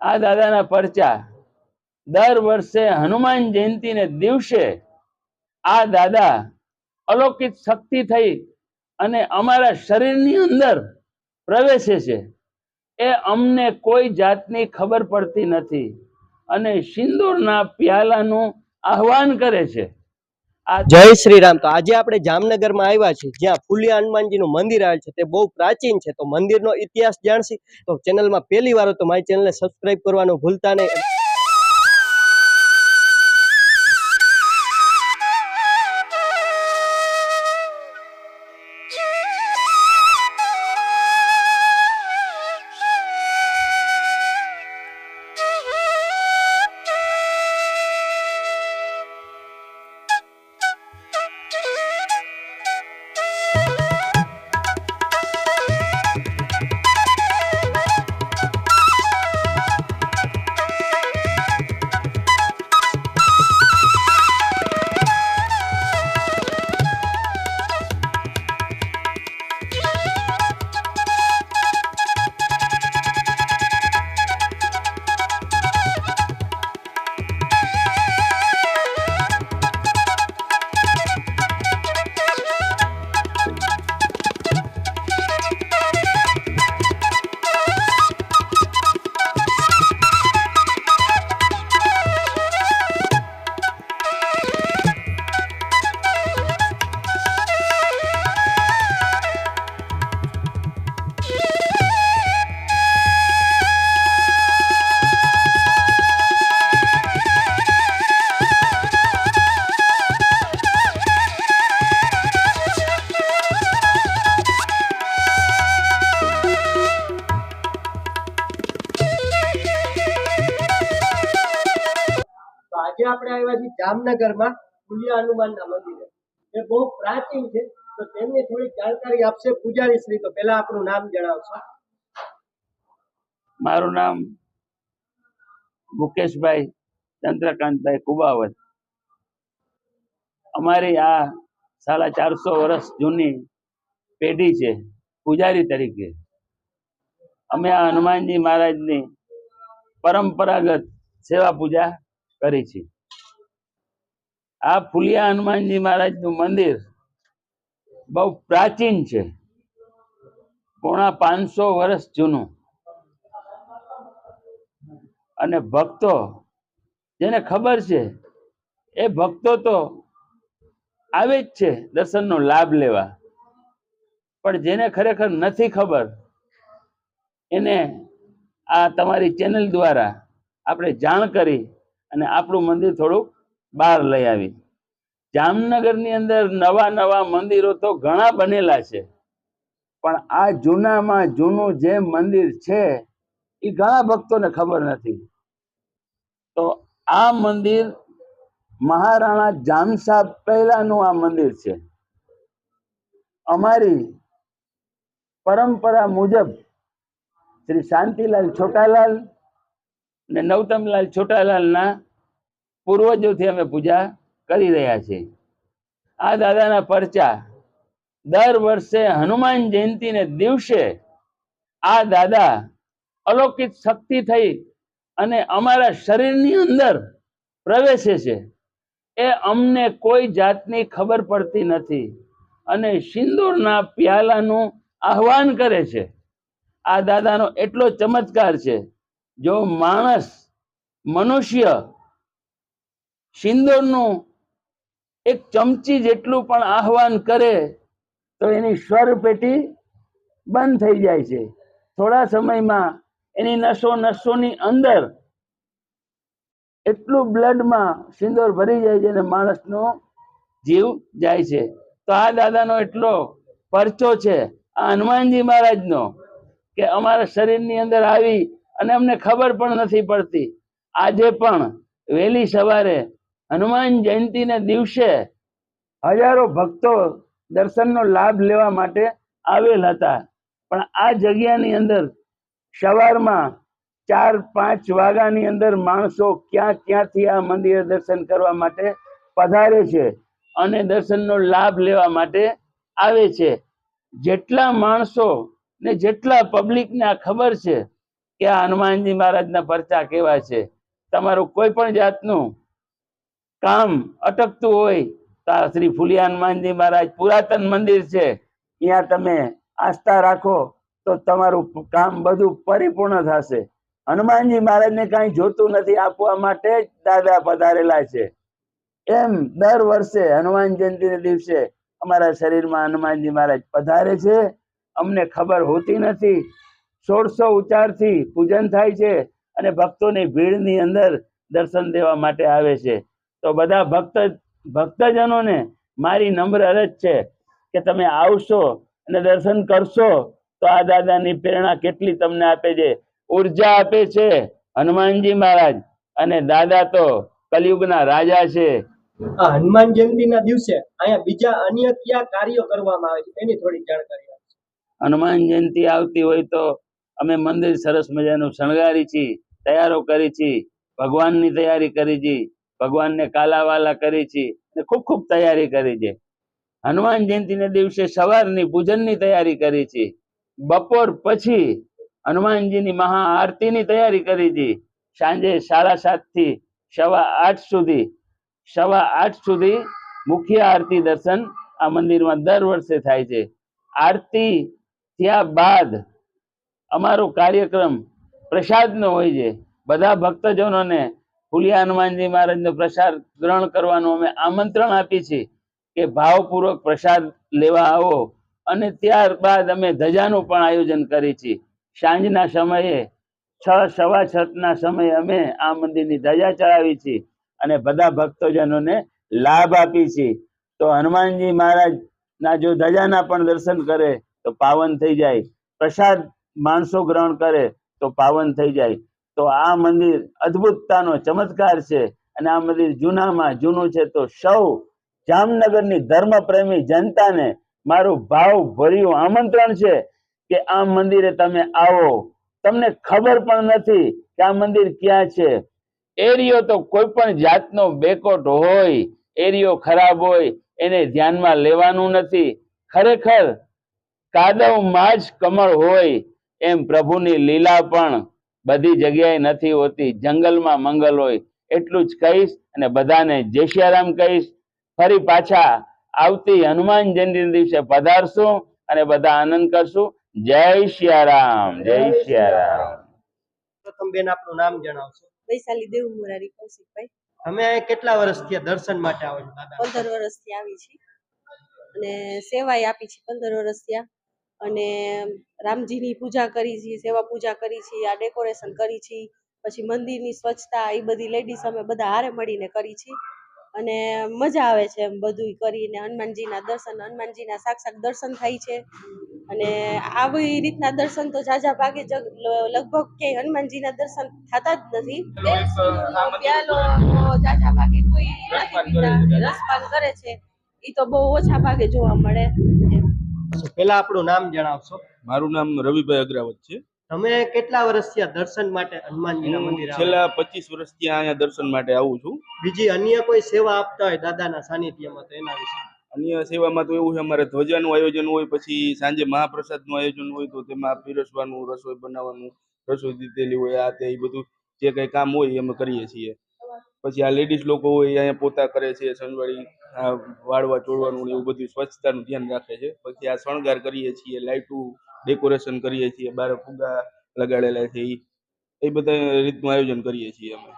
આ દાદાના પરચા દર વર્ષે હનુમાન જયંતિને દિવસે આ દાદા અલૌકિક શક્તિ થઈ અને અમારા શરીરની અંદર પ્રવેશે છે. એ અમને કોઈ જાતની ખબર પડતી નથી અને સિંદૂરના પ્યાલાનું આહવાન કરે છે. જય શ્રી રામ તો આજે આપણે જામનગરમાં આવ્યા છીએ, જ્યાં ફુલિયા હનુમાનજીનું મંદિર આવેલ છે. તે બહુ પ્રાચીન છે. તો મંદિરનો ઇતિહાસ જાણશી? તો ચેનલમાં પહેલી વાર તો મારી ચેનલને સબસ્ક્રાઇબ કરવાનું ભૂલતા નહીં. આજે આપણે આવ્યા છીએ જામનગરમાં ફુલિયા હનુમાનના મંદિરે. એ બહુ પ્રાચીન છે, તો તેમની થોડીક જાણકારી આપશે પૂજારી શ્રી તો પહેલા આપણું નામ જણાવશો. મારું નામ મુકેશભાઈ ચંદ્રકાંતભાઈ કુબાવત. અમારી આ સાડા ચારસો વર્ષ જૂની પેઢી છે, પૂજારી તરીકે. અમે આ હનુમાનજી મહારાજની પરંપરાગત સેવા પૂજા કરી છે. આ ફુલિયા હનુમાનજી મહારાજનું મંદિર બહુ પ્રાચીન છે. પોણા પાંચસો વર્ષ જૂનું. અને ભક્તો, જેને ખબર છે, એ ભક્તો તો આવે જ છે દર્શનનો લાભ લેવા. પણ જેને ખરેખર નથી ખબર, એને આ તમારી ચેનલ દ્વારા આપણે જાણ કરી અને આપણું મંદિર થોડુંક બહાર લઈ આવી. જામનગરની અંદર નવા નવા મંદિરો તો ઘણા બનેલા છે. પણ આ જૂનામાં જૂનું જે મંદિર છે, એ ઘણા ભક્તોને ખબર નથી. તો આ મંદિર મહારાણા જામસાબ પહેલાનું આ મંદિર છે. અમારી પરંપરા મુજબ શ્રી શાંતિલાલ છોટાલાલ ને નવતમલાલ છોટાલાલના પૂર્વજોથી અમે પૂજા કરી રહ્યા છીએ. આ દાદાના પરચા દર વર્ષે હનુમાન જયંતિને દિવસે આ દાદા અલૌકિક શક્તિ થઈ અને અમારા શરીરની અંદર પ્રવેશે છે. એ અમને કોઈ જાતની ખબર પડતી નથી અને સિંદૂરના પ્યાલાનું આહવાન કરે છે. આ દાદાનો એટલો ચમત્કાર છે જો માણસ, મનુષ્ય સિંદૂરનું એક ચમચી જેટલું પણ આહવાન કરે, તો એની સ્વર પેટી બંધ થઈ જાય છે. થોડા સમયમાં એની નસો નસોની અંદર એટલું બ્લડમાં સિંદૂર ભરી જાય છે અને માણસનો જીવ જાય છે. તો આ દાદાનો એટલો પરચો છે. આ હનુમાનજી મહારાજનો, કે અમારા શરીરની અંદર આવી અને અમને ખબર પણ નથી પડતી. આજે પણ વહેલી સવારે હનુમાન જયંતિને દિવસે હજારો ભક્તો દર્શનનો લાભ લેવા માટે આવેલ હતા. પણ આ જગ્યાની અંદર સવારમાં ચાર પાંચ વાગ્યાની અંદર માણસો ક્યાં ક્યાંથી આ મંદિરે દર્શન કરવા માટે પધારે છે અને દર્શનનો લાભ લેવા માટે આવે છે. જેટલા માણસો ને જેટલા પબ્લિકને આ ખબર છે કે હનુમાનજી મહારાજના પરચા કેવા છે? તમારું કોઈ પણ જાતનું કામ અટકતું હોય તો શ્રી ફુલિયા હનુમાનજી મહારાજ પુરાતન મંદિર છે. ત્યાં તમે આસ્થા રાખો તો તમારું કામ બધું પરિપૂર્ણ થશે. હનુમાનજી મહારાજને કાંઈ જોતું નથી, આપવા માટે જ દાદા પધારેલા છે. એમ દર વર્ષે હનુમાન જયંતિના દિવસે અમારા શરીરમાં હનુમાનજી મહારાજ પધારે છે. અમને ખબર હોતી નથી સોળસો ઉચ્ચારથી પૂજન થાય છે અને ભક્તોની ભીડની અંદર દર્શન દેવા માટે આવે છે. તો બધા ભક્ત ભક્તજનોને મારી નમ્ર અરજ છે કે તમે આવશો અને દર્શન કરશો તો આ દાદાની પ્રેરણા કેટલી તમને આપે છે? ઊર્જા આપે છે હનુમાનજી મહારાજ. અને દાદા તો કલયુગના રાજા છે. આ હનુમાન જયંતિના દિવસે અહીંયા બીજા અન્ય કયા કાર્યો કરવામાં આવે છે? એની થોડી જાણકારી. હનુમાન જયંતિ આવતી હોય તો અમે મંદિર સરસ મજાનું શણગારી છીએ તૈયારો કરી છીએ ભગવાનની તૈયારી કરી છીએ ભગવાનને કાલાવાલા કરી છીએ અને ખૂબ ખૂબ તૈયારી કરી છે. હનુમાન જયંતિના દિવસે સવારની પૂજનની તૈયારી કરી છે. બપોર પછી હનુમાનજીની મહા આરતીની તૈયારી કરી છે. સાંજે સાડા સાતથી સવા આઠ સુધી, સવા આઠ સુધી મુખ્ય આરતી દર્શન આ મંદિરમાં દર વર્ષે થાય છે. આરતી થયા બાદ અમારો કાર્યક્રમ પ્રસાદનો હોય છે. બધા ભક્તજનોને ફુલિયા હનુમાનજી મહારાજનો પ્રસાદ ગ્રહણ કરવાનું અમે આમંત્રણ આપીએ છીએ કે ભાવપૂર્વક પ્રસાદ લેવા આવો. અને ત્યારબાદ અમે ધજાનું પણ આયોજન કરીએ છીએ. સાંજના સમયે છ, સવા છના સમયે અમે આ મંદિરની ધજા ચડાવી છીએ અને બધા ભક્તજનોને લાભ આપી છીએ. તો હનુમાનજી મહારાજ ના જો ધજાના પણ દર્શન કરે તો પાવન થઈ જાય. પ્રસાદ માણસો ગ્રહણ કરે તો પાવન થઈ જાય. તો આ મંદિર અદ્ભુતતાનો ચમત્કાર છે અને આ મંદિર જૂનામાં જૂનું છે. તો સૌ જામનગરની ધર્મપ્રેમી જનતાને મારું ભાવ ભર્યું આમંત્રણ છે કે આ મંદિરે તમે આવો. તમને ખબર પણ નથી કે આ મંદિર ક્યાં છે. એરિયો તો કોઈ પણ જાતનો બેકોટ હોય, એરિયો ખરાબ હોય, એને ધ્યાનમાં લેવાનું નથી. ખરેખર કાદવમાં જ કમળ હોય એમ પ્રભુની લીલા પણ બધી જગ્યાએ નથી હોતી. જંગલમાં મંગલ હોય એટલું જ કહીશ અને બધાને જય સિયારામ કહીશ. ફરી પાછા આવતી હનુમાન જયંતિ દિવસે પધારશું અને બધા આનંદ કરશું. જય સિયારામ જય સિયારામ પ્રથમ બેન આપનું નામ જણાવશો? વૈશાલી દેવ મુરારી કૌશિકભાઈ. તમે કેટલા વર્ષથી દર્શન માટે આવો છો પંદર વર્ષથી આવી છે અને સેવાય આપી છે પંદર વર્ષ થયા. અને રામજીની પૂજા કરી છે સેવા પૂજા કરી છીએ, આ ડેકોરેશન કરી છે પછી મંદિરની સ્વચ્છતા એ બધી લેડીઝ અમે બધા હારે મળીને કરી છે અને મજા આવે છે એમ બધું કરીને, હનુમાનજીના દર્શન, હનુમાનજીના સાક્ષાત દર્શન થાય છે. અને આવી રીતના દર્શન તો ઝાઝા ભાગે જગ લગભગ ક્યાંય હનુમાનજીના દર્શન થતા જ નથી. ઝાઝા ભાગે કોઈ રસપાન કરે છે. એ તો બહુ ઓછા ભાગે જોવા મળે. પહેલા આપણું નામ જણાવશો. મારું નામ રવિભાઈ અગ્રાવત છે. તમે કેટલા વર્ષ થયા દર્શન માટે હનુમાનજીના મંદિર છેલ્લા પચીસ વર્ષથી અહીંયા દર્શન માટે આવું છું. બીજી અન્ય કોઈ સેવા આપતા હોય દાદાના સાનિધ્યમાં તો એના વિશે? અન્ય સેવામાં તો એવું છે અમારે ધ્વજાનું આયોજન હોય પછી સાંજે મહાપ્રસાદનું આયોજન હોય તો તેમાં પીરસવાનું રસોઈ બનાવવાનું રસોઈ દીધેલી હોય આ તે એ બધું જે કંઈ કામ હોય એ અમે કરીએ છીએ. પછી આ લેડીઝ લોકો હોય અહીંયા પોતા કરે છે સંજવાળી આ વાળવા, ચોળવાનું એવું બધું સ્વચ્છતાનું ધ્યાન રાખે છે. પછી આ શણગાર કરીએ છીએ લાઇટું ડેકોરેશન કરીએ છીએ બાર ફુગ્ગા લગાડેલા છે એ બધા રીતનું આયોજન કરીએ છીએ અમે.